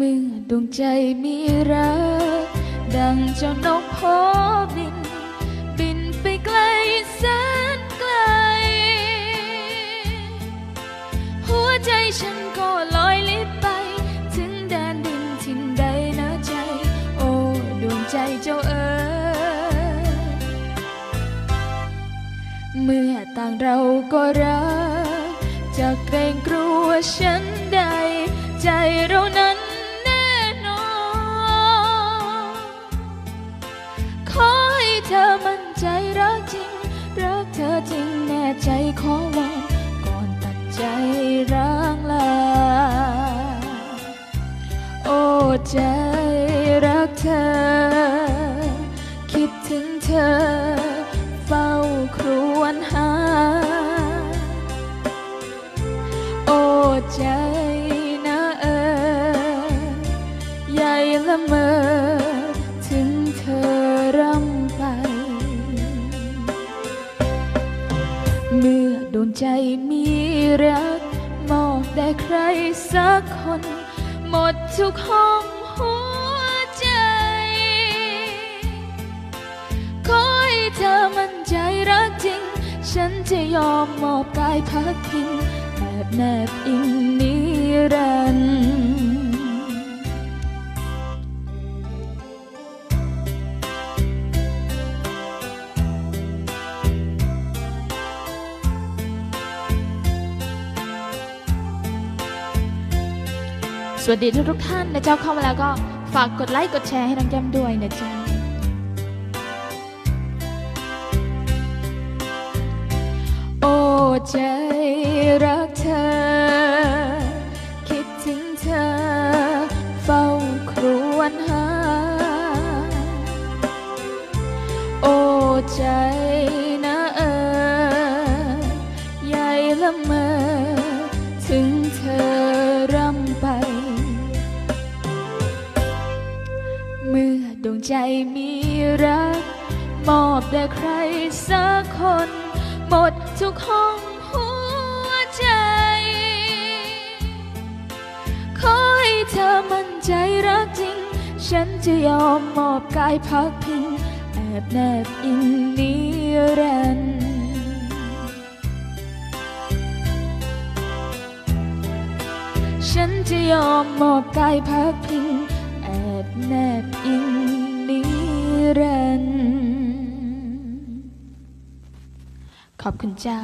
มื่อดวงใจมีรัก ดังเจ้านกโพบิน บินไปไกลแสนไกล หัวใจฉันก็ลอยลิบไป ถึงแดนดินทินใดนะใจ โอ้ดวงใจเจ้าเอ๋ยเมื่อต่างเราก็รักจะเกรงกลัวฉันใด ใจขอวอนก่อนตัดใจร้างลา โอ้ใจรักเธอ คิดถึงเธอ เฝ้าครวญหา โอ้ใจ เมื่อดวงใจมีรัก มอบแด่ใครสักคน หมดทุกห้องหัวใจ ขอให้เธอมั่นใจรักจริง ฉันจะยอมมอบกายพักพิงแบบแนบอิงนิรันดร์ สวัสดีทุกทุกท่านนะเจ้าเข้ามาแล้วก็ฝากกดไลค์กดแชร์ให้น้องแก้มด้วยนะจ๊ะโอ้ใจรักเธอ คิดถึงเธอ เฝ้าครวญหา โอ้ใจนะเออใหญ่ละเมอ วงใจมีรัก มอบแด่ใครสักคน หมดทุกห้องหัวใจ ขอให้เธอมั่นใจรักจริง ฉันจะยอมมอบกายพักพิงแอบแนบอิงนิรันดร์ฉันจะยอมมอบกายพักพิงแอบแนบอิงนิ รันดร์ขอบคุณเจ้า